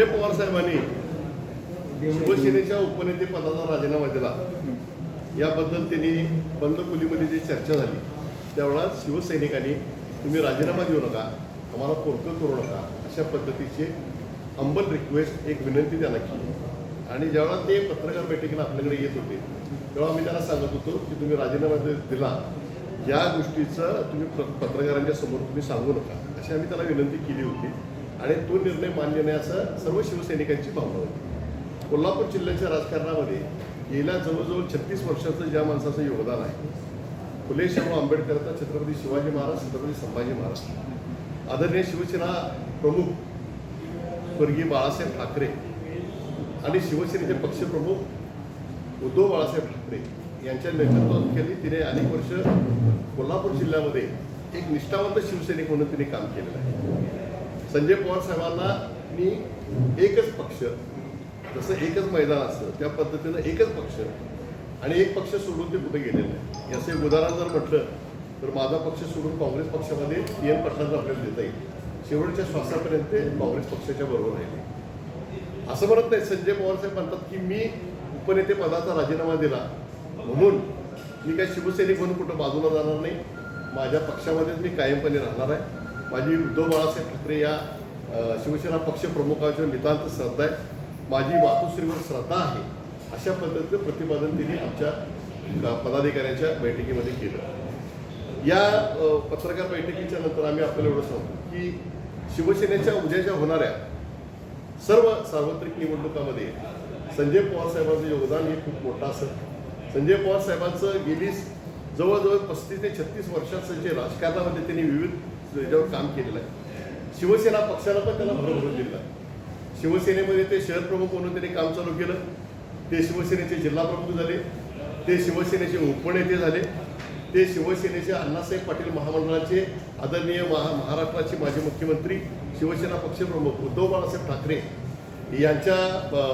जे पवार साहेबांनी शिवसेनेच्या उपनेते पदाचा राजीनामा दिला याबद्दल त्यांनी बंद खोलीमध्ये जी चर्चा झाली त्यावेळा शिवसैनिकांनी तुम्ही राजीनामा देऊ नका आम्हाला पोरकं करू नका अशा पद्धतीचे अंबल रिक्वेस्ट एक विनंती त्यांना केली. आणि ज्यावेळा ते पत्रकार बैठकीला आपल्याकडे येत होते तेव्हा आम्ही त्यांना सांगत होतो की तुम्ही राजीनामा दिला या गोष्टीचं तुम्ही पत्रकारांच्या समोर तुम्ही सांगू नका अशी आम्ही त्याला विनंती केली होती. आणि तो निर्णय मान्य नाही असं सर्व शिवसैनिकांची भावना होती. कोल्हापूर जिल्ह्याच्या राजकारणामध्ये गेल्या जवळजवळ छत्तीस वर्षाचं ज्या माणसाचं योगदान आहे फुले शाहू आंबेडकरचा छत्रपती शिवाजी महाराज छत्रपती संभाजी महाराज. आदरणीय शिवसेना प्रमुख स्वर्गीय बाळासाहेब ठाकरे आणि शिवसेनेचे पक्षप्रमुख उद्धव बाळासाहेब ठाकरे यांच्या नेतृत्वाखाली तिने अनेक वर्ष कोल्हापूर जिल्ह्यामध्ये एक निष्ठावंत शिवसैनिक म्हणून तिने काम केलेलं आहे. संजय पवार साहेबांना मी एकच पक्ष जसं एकच मैदान असतं त्या पद्धतीनं एकच पक्ष आणि एक पक्ष सोडून ते कुठे गेलेले नाही. याचं एक उदाहरण जर म्हटलं तर माझा पक्ष सोडून काँग्रेस पक्षामध्ये पी एम पटलांना आपल्याला देता येईल. शेवटच्या श्वासापर्यंत ते काँग्रेस पक्षाच्या बरोबर राहिले. असं म्हणत नाही संजय पवार साहेब म्हणतात की मी उपनेते पदाचा राजीनामा दिला. म्हणून मी काय शिवसैनिक म्हणून कुठं बाजूला जाणार नाही. माझ्या पक्षामध्येच मी कायमपणे राहणार आहे. माझी उद्धव बाळासाहेब ठाकरे या शिवसेना पक्षप्रमुखाच्या नितांत श्रद्धा आहे. माझी मातोश्रीवर श्रद्धा आहे. अशा पद्धतीचं प्रतिपादन त्यांनी आमच्या पदाधिकाऱ्यांच्या बैठकीमध्ये केलं. या पत्रकार बैठकीच्या नंतर आम्ही आपल्याला एवढं सांगतो की शिवसेनेच्या उद्याच्या होणाऱ्या सर्व सार्वत्रिक निवडणुकामध्ये संजय पवार साहेबांचं योगदान हे खूप मोठं असत संजय पवार साहेबांचं गेली जवळजवळ पस्तीस ते छत्तीस वर्षाचं जे राजकारणामध्ये त्यांनी विविध याच्यावर काम केलेलं आहे. शिवसेना पक्षाला पण त्याला भरभरून दिला शिवसेनेमध्ये ते शहर प्रमुख म्हणून त्यांनी काम चालू केलं ते शिवसेनेचे जिल्हा प्रमुख झाले ते शिवसेनेचे उपनेते झाले ते शिवसेनेचे अण्णासाहेब पाटील महामंडळाचे आदरणीय महा महाराष्ट्राचे माजी मुख्यमंत्री शिवसेना पक्षप्रमुख उद्धव बाळासाहेब ठाकरे यांच्या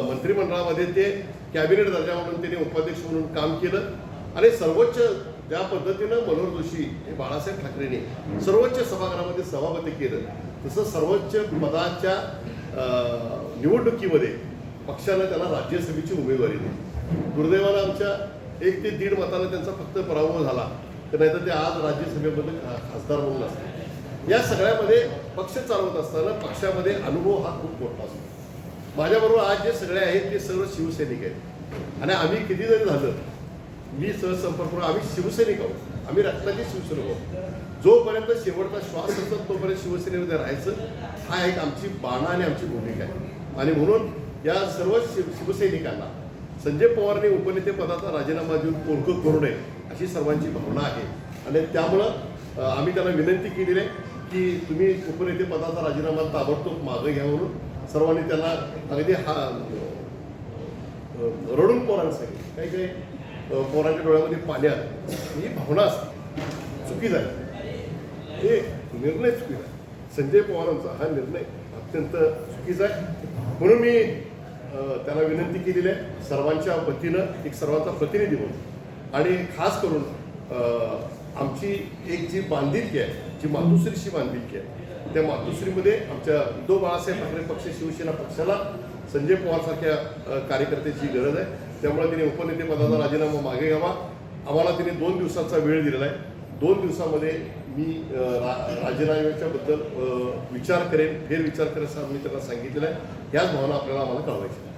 मंत्रिमंडळामध्ये ते कॅबिनेट दर्जा म्हणून त्यांनी उपाध्यक्ष म्हणून काम केलं. आणि सर्वोच्च ज्या पद्धतीनं मनोहर जोशी हे बाळासाहेब ठाकरेंनी सर्वोच्च सभागृहामध्ये सभापती केलं. तसं सर्वोच्च पदाच्या निवडणुकीमध्ये पक्षानं त्याला राज्यसभेची उमेदवारी दिली. दुर्दैवानं आमच्या एक ते दीड मतानं त्यांचा फक्त पराभव झाला. तर नाहीतर ते आज राज्यसभेमध्ये खासदार म्हणून असतात या सगळ्यामध्ये पक्ष चालवत असताना पक्षामध्ये अनुभव हा खूप मोठा असतो. माझ्याबरोबर आज जे सगळे आहेत ते सर्व शिवसैनिक आहेत. आणि आम्ही किती जरी झालं मी सहसंपर्क करून आम्ही शिवसैनिक आहोत. आम्ही रक्ताचे शिवसैनिक आहोत. जोपर्यंत शेवटचा श्वास असतात तोपर्यंत शिवसेनेमध्ये राहायचं. हा एक आमची बाणा आणि आमची भूमिका आहे. आणि म्हणून या सर्व शिव शिवसैनिकांना संजय पवारने उपनेते पदाचा राजीनामा देऊन पोरकं करू नये अशी सर्वांची भावना आहे. आणि त्यामुळं आम्ही त्यांना विनंती केलेली आहे की तुम्ही उपनेते पदाचा राजीनामा ताबडतोब मागं घ्या म्हणून. सर्वांनी त्यांना अगदी हा रडून पोरांना सांगितलं काही काही पोरांच्या डोळ्यामध्ये पाणी आलं ही भावना असते. चुकीचा आहे हे निर्णय चुकीचा आहे. संजय पवारांचा हा निर्णय अत्यंत चुकीचा आहे. म्हणून मी त्याला त्यांना विनंती केलेली आहे. सर्वांच्या वतीनं एक सर्वांचा प्रतिनिधी म्हणून. आणि खास करून आमची एक जी बांधिलकी आहे जी मातुश्रीशी बांधिलकी आहे त्या मातोश्रीमध्ये आमच्या उद्धव बाळासाहेब ठाकरे पक्ष शिवसेना पक्षाला संजय पवारसारख्या कार्यकर्त्याची गरज आहे. त्यामुळे तिने उपनेते पदाचा राजीनामा मागे घ्यावा. आम्हाला तिने दोन दिवसाचा वेळ दिलेला आहे. दोन दिवसामध्ये मी रा- राजीनाम्याच्याबद्दल विचार करेन फेरविचार करेन असं मी त्यांना सांगितलेलं आहे. याच भावना आपल्याला आम्हाला कळवायच्या